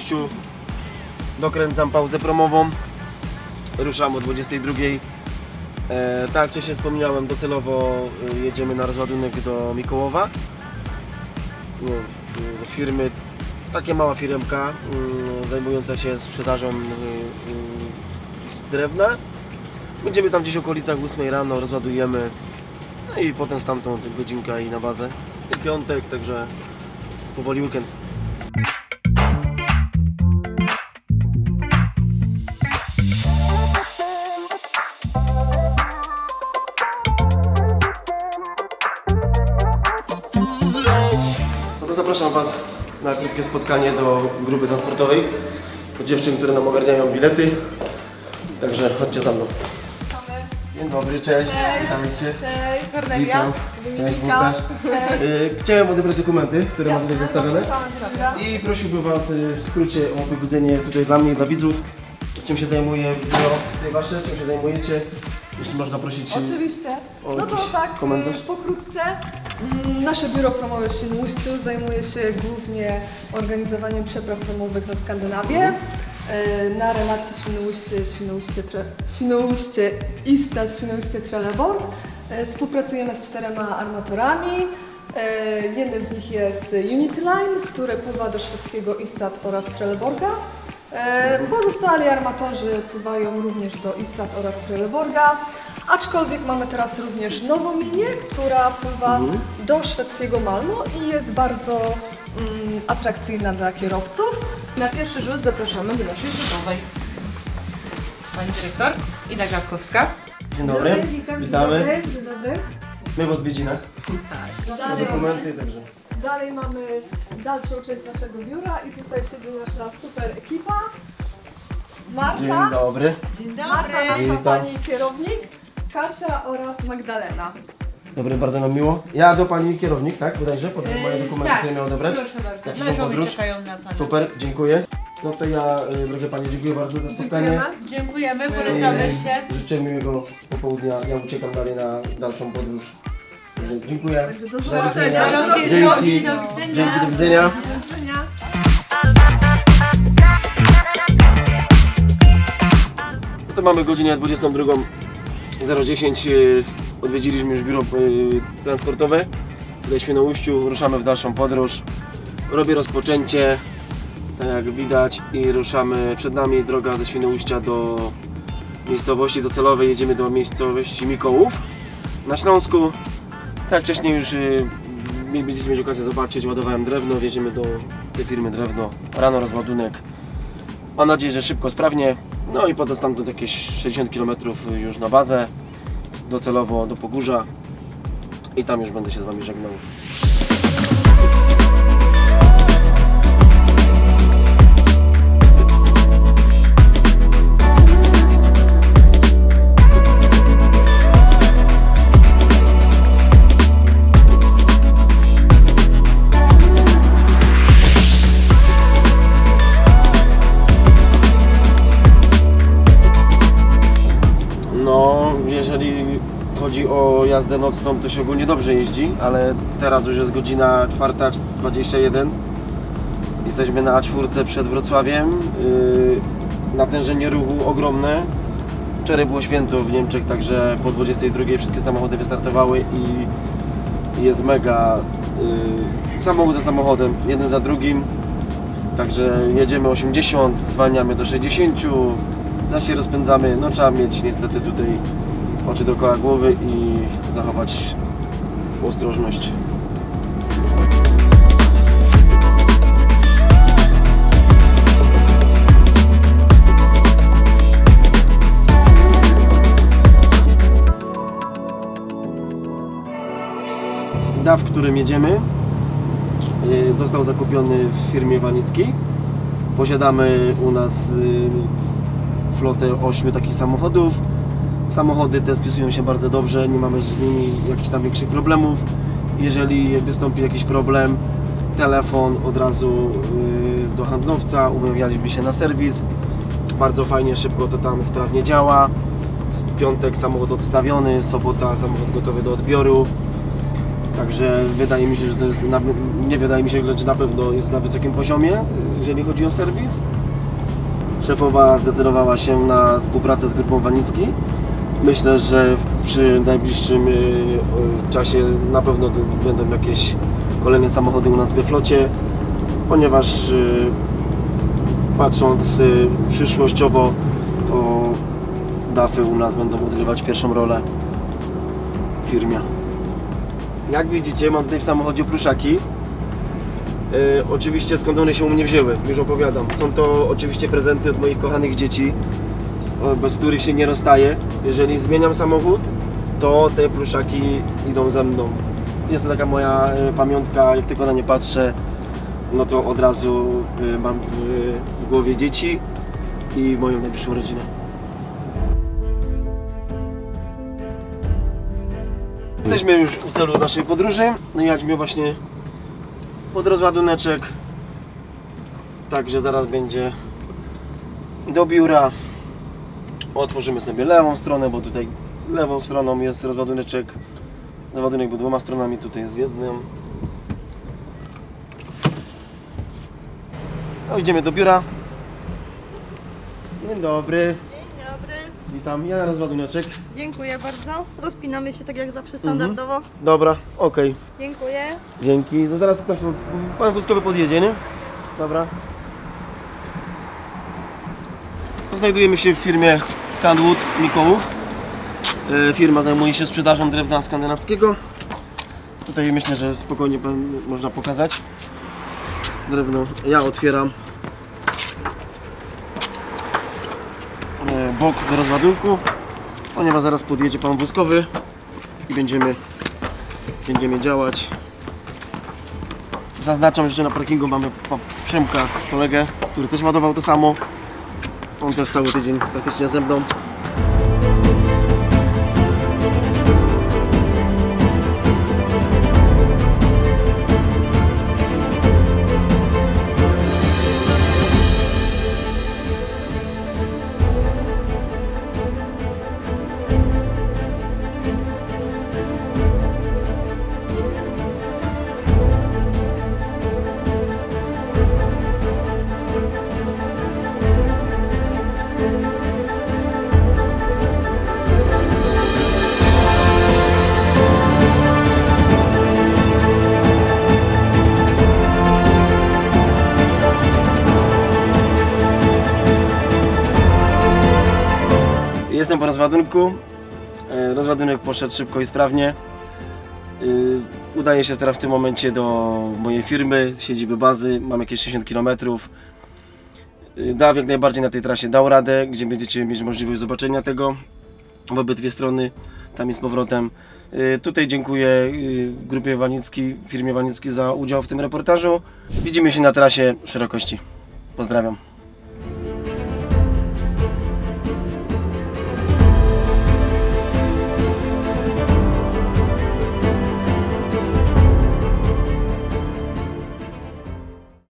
Jesteśmy w Świnoujściu. Dokręcam pauzę promową. Ruszam o 22. E, tak jak wcześniej wspomniałem, docelowo e, jedziemy na rozładunek do Mikołowa. No, e, do firmy, takie mała firmka mm, zajmująca się sprzedażą drewna. Będziemy tam gdzieś w okolicach 8 rano, rozładujemy. No i potem stamtąd godzinka i na bazę. Piątek, także powoli weekend. Zapraszam Was na krótkie spotkanie do grupy transportowej. Do dziewczyn, które nam ogarniają bilety. Także chodźcie za mną. Dzień dobry, cześć. Witam Cię. Cześć, Witam. Kornelia. Cześć, Łukasz. Y, Chciałem odebrać dokumenty, które mam tutaj zostawione. I prosiłbym Was y, w skrócie o powiedzenie tutaj dla mnie, dla widzów, czym się zajmuje biuro tutaj Wasze, czym się zajmujecie. Jeśli można prosić. y, Oczywiście. O No to jakiś tak, komentarz? y, pokrótce. Nasze biuro promowe w Świnoujściu zajmuje się głównie organizowaniem przepraw promowych na Skandynawię. y, Na relacji Świnoujście, Świnoujście, Świnoujście Istat, Świnoujście Trelleborg. Y, Współpracujemy z czterema armatorami. Y, Jednym z nich jest Unity Line, który pływa do szwedzkiego Istat oraz Trelleborga. E, Pozostali armatorzy pływają również do Istat oraz Trelleborga, aczkolwiek mamy teraz również nową linię, która pływa Mhm. do szwedzkiego Malmo i jest bardzo mm, atrakcyjna dla kierowców. Na pierwszy rzut zapraszamy do naszej rzutowej. Pani dyrektor Ida Gawkowska. Dzień dobry. Witamy. Dzień dobry. My w odwiedzinach. Tak. Dalej, dokumenty, także. dalej mamy dalszą część naszego biura i tutaj siedzi nasza super ekipa. Dzień Marta, dobry. Marta nasza Witam. pani kierownik, Kasia oraz Magdalena. Dobry, bardzo nam miło. Ja do pani kierownik, tak? Bodajże, potem Yy, moje dokumenty, tak. które miał odebrać. Proszę bardzo. Leżą podróż. czekają na Pana. Super, dziękuję. No to ja, y, drogie panie, dziękuję bardzo za spotkanie. Dziękujemy. Dziękujemy, polecamy y, się. Życzę miłego popołudnia. Ja uciekam dalej na dalszą podróż. Dziękuję. Do zobaczenia. Dzięki. Do widzenia. Dzięki, do widzenia. Zobaczenia. No to mamy godzinę 22.00 010 y, odwiedziliśmy już biuro y, transportowe. Tutaj w Świnoujściu, ruszamy w dalszą podróż. Robię rozpoczęcie tak jak widać i ruszamy. Przed nami droga ze Świnoujścia do miejscowości docelowej. Jedziemy do miejscowości Mikołów na Śląsku. Tak wcześniej już y, będziecie mieć okazję zobaczyć, ładowałem drewno, wieziemy do tej firmy drewno, rano rozładunek. Mam nadzieję, że szybko, sprawnie. No i potem stamtąd jakieś 60 km już na bazę, docelowo do Pogórza i tam już będę się z Wami żegnał. Chodzi o jazdę nocną, to się ogólnie dobrze jeździ, ale teraz już jest godzina 4.21. Jesteśmy na A4 przed Wrocławiem. Yy, natężenie ruchu ogromne. Wczoraj było święto w Niemczech, także po 22 wszystkie samochody wystartowały i jest mega yy, samochód za samochodem, jeden za drugim. Także jedziemy 80, zwalniamy do 60, zaś się rozpędzamy. No trzeba mieć niestety tutaj oczy dookoła głowy i zachować ostrożność. DAW, którym jedziemy, y, został zakupiony w firmie Wanickiej. Posiadamy u nas y, flotę 8 takich samochodów. Samochody te spisują się bardzo dobrze, nie mamy z nimi jakichś tam większych problemów. Jeżeli wystąpi jakiś problem, telefon od razu y, do handlowca, umawialiśmy się na serwis. Bardzo fajnie, szybko to tam sprawnie działa. W piątek samochód odstawiony, sobota samochód gotowy do odbioru. Także wydaje mi się, że to jest, na, nie wydaje mi się, że na pewno jest na wysokim poziomie, jeżeli chodzi o serwis. Szefowa zdecydowała się na współpracę z grupą Wanicki. Myślę, że przy najbliższym y, czasie na pewno będą jakieś kolejne samochody u nas we flocie, ponieważ y, patrząc y, przyszłościowo, to DAFy u nas będą odgrywać pierwszą rolę w firmie. Jak widzicie, mam tutaj w samochodzie pluszaki. E, oczywiście skąd one się u mnie wzięły, już opowiadam. Są to oczywiście prezenty od moich kochanych dzieci, bez których się nie rozstaję. Jeżeli zmieniam samochód, to te pluszaki idą za mną. Jest to taka moja e, pamiątka, jak tylko na nie patrzę, no to od razu e, mam w, w głowie dzieci i moją najbliższą rodzinę. Jesteśmy już u celu naszej podróży. No i Jadźmy właśnie pod rozładuneczek. Także zaraz będzie do biura. Otworzymy sobie lewą stronę, bo tutaj lewą stroną jest rozładuneczek. Rozładunek był dwoma stronami, tutaj jest jednym. No idziemy do biura. Dzień dobry. Dzień dobry. Witam. Ja na rozładuneczek. Dziękuję bardzo. Rozpinamy się tak jak zawsze standardowo. Dobra, okej. Dziękuję. Dzięki. No zaraz Kasiu, pan wózkowy podjedzie, nie? Dobra. Znajdujemy się w firmie Scanwood Mikołów. E, Firma zajmuje się sprzedażą drewna skandynawskiego. Tutaj myślę, że spokojnie można pokazać drewno. Ja otwieram e, bok do rozładunku, ponieważ zaraz podjedzie pan wózkowy i będziemy, będziemy działać. Zaznaczam, że na parkingu mamy Przemka, kolegę, który też ładował to samo. On też cały tydzień praktycznie ze mną. Jestem po rozładunku. E, Rozładunek poszedł szybko i sprawnie. Y, Udaję się teraz w tym momencie do mojej firmy, siedziby bazy. Mam jakieś 60 km. Dał jak najbardziej na tej trasie dał radę, gdzie będziecie mieć możliwość zobaczenia tego w obydwie strony. Tam jest powrotem. Y, Tutaj dziękuję grupie Wanicki, firmie Wanicki za udział w tym reportażu. Widzimy się na trasie szerokości. Pozdrawiam.